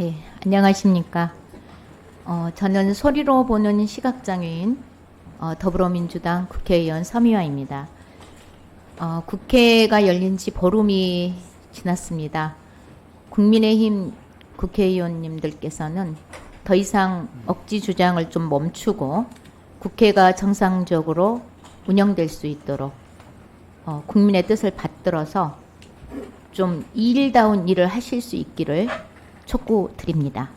예, 안녕하십니까. 어, 저는 소리로 보는 시각장애인 어, 더불어민주당 국회의원 서미화입니다. 어, 국회가 열린 지 보름이 지났습니다. 국민의힘 국회의원님들께서는 더 이상 억지 주장을 좀 멈추고 국회가 정상적으로 운영될 수 있도록 어, 국민의 뜻을 받들어서 좀 일다운 일을 하실 수 있기를 촉구드립니다.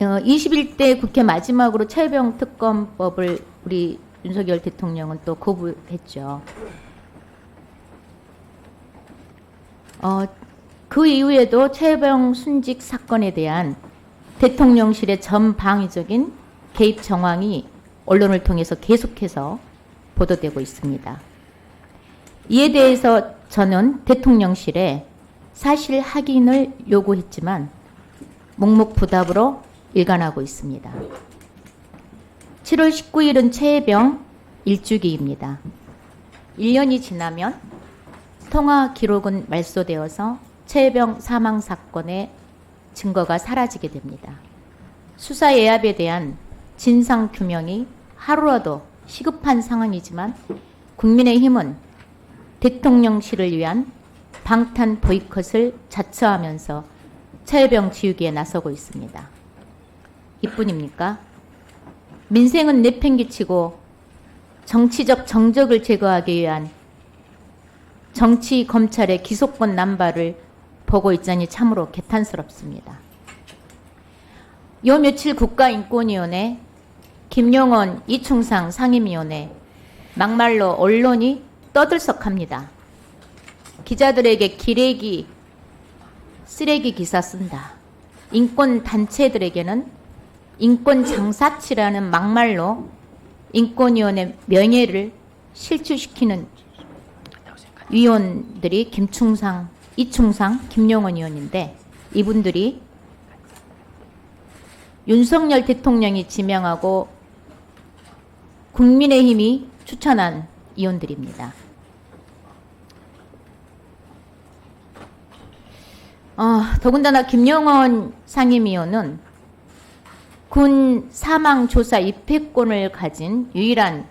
어, 21대 국회 마지막으로 최병 특검법을 우리 윤석열 대통령은 또 거부했죠. 어, 그 이후에도 최병 순직 사건에 대한 대통령실의 전방위적인 개입 정황이 언론을 통해서 계속해서 보도되고 있습니다. 이에 대해서 저는 대통령실에 사실 확인을 요구했지만 묵묵부답으로 일관하고 있습니다. 7월 19일은 최혜병 일주기입니다. 1년이 지나면 통화 기록은 말소되어서 최혜병 사망 사건의 증거가 사라지게 됩니다. 수사 예압에 대한 진상 규명이 하루라도 시급한 상황이지만 국민의힘은 대통령실을 위한 방탄 보이콧을 자처하면서 최혜병 지우기에 나서고 있습니다. 이뿐입니까? 민생은 내팽개치고 정치적 정적을 제거하기 위한 정치 검찰의 기소권 남발을 보고 있자니 참으로 개탄스럽습니다. 요 며칠 국가인권위원회 김용원 이충상 상임위원회 막말로 언론이 떠들썩합니다. 기자들에게 기레기 쓰레기 기사 쓴다. 인권 단체들에게는 인권 장사치라는 막말로 인권위원회 명예를 실추시키는 위원들이 김충상, 이충상, 김용원 의원인데 이분들이 윤석열 대통령이 지명하고 국민의힘이 추천한 의원들입니다. 어, 더군다나 김영원 상임위원은 군 사망 조사 입회권을 가진 유일한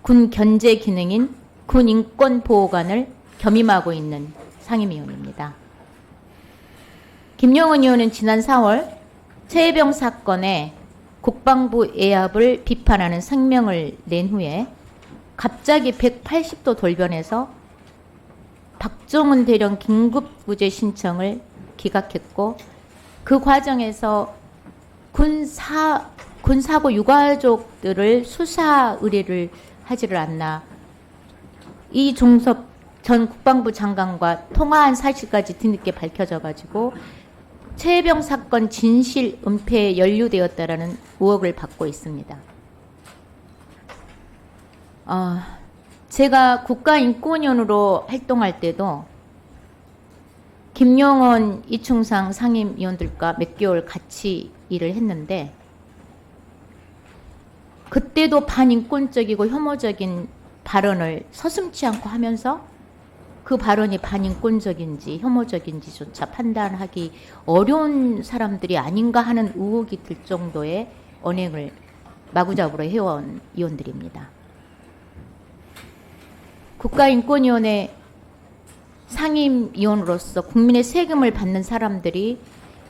군 견제 기능인 군 인권 보호관을 겸임하고 있는 상임위원입니다. 김영원 의원은 지난 4월 최혜병 사건에 국방부 애압을 비판하는声명을 낸 후에 갑자기 180도 돌변해서 박정훈 대령 긴급구제 신청을 기각했고 그 과정에서 군사 군사고 유가족들을 수사 의뢰를 하지를 않나 이 종섭 전 국방부 장관과 통화한 사실까지 뒤늦게 밝혀져 가지고 최혜병 사건 진실 은폐에 연루되었다라는 의혹을 받고 있습니다. 어, 제가 국가인권위원으로 활동할 때도 김용원, 이충상 상임위원들과 몇 개월 같이 일을 했는데 그때도 반인권적이고 혐오적인 발언을 서슴지 않고 하면서 그 발언이 반인권적인지 혐오적인지조차 판단하기 어려운 사람들이 아닌가 하는 의혹이 들 정도의 언행을 마구잡으로 해온 위원들입니다. 국가인권위원회 상임위원으로서 국민의 세금을 받는 사람들이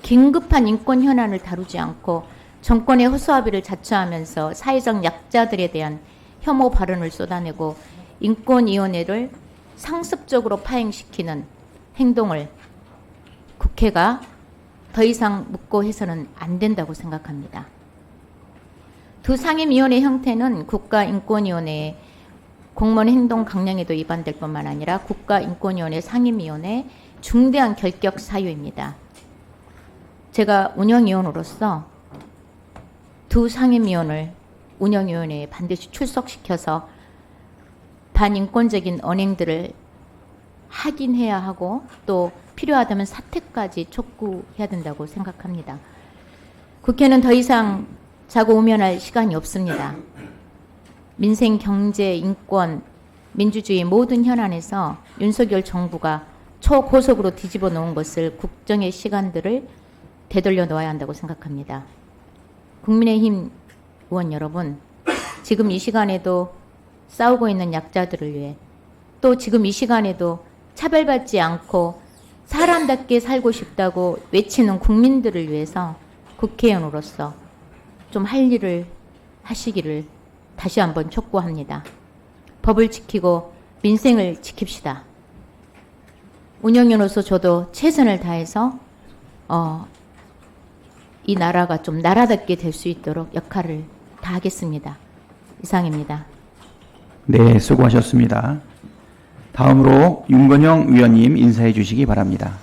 긴급한 인권 현안을 다루지 않고 정권의 허수아비를 자처하면서 사회적 약자들에 대한 혐오 발언을 쏟아내고 인권위원회를 상습적으로 파행시키는 행동을 국회가 더 이상 묻고 해서는 안 된다고 생각합니다. 두 상임위원회 형태는 국가인권위원회의 공무원 행동 강령에도 위반될 뿐만 아니라 국가인권위원회 상임위원회 중대한 결격 사유입니다. 제가 운영위원으로서 두 상임위원을 운영위원회에 반드시 출석시켜서 반인권적인 언행들을 확인해야 하고 또 필요하다면 사퇴까지 촉구해야 된다고 생각합니다. 국회는 더 이상 자고 우면할 시간이 없습니다. 민생, 경제, 인권, 민주주의 모든 현안에서 윤석열 정부가 초고속으로 뒤집어 놓은 것을 국정의 시간들을 되돌려 놓아야 한다고 생각합니다. 국민의힘 의원 여러분, 지금 이 시간에도 싸우고 있는 약자들을 위해 또 지금 이 시간에도 차별받지 않고 사람답게 살고 싶다고 외치는 국민들을 위해서 국회의원으로서 좀 할 일을 하시기를 다시 한번 촉구합니다. 법을 지키고 민생을 지킵시다. 운영위원으로서 저도 최선을 다해서 어, 이 나라가 좀 나라답게 될 수 있도록 역할을 다하겠습니다. 이상입니다. 네, 수고하셨습니다. 다음으로 윤건영 위원님 인사해 주시기 바랍니다.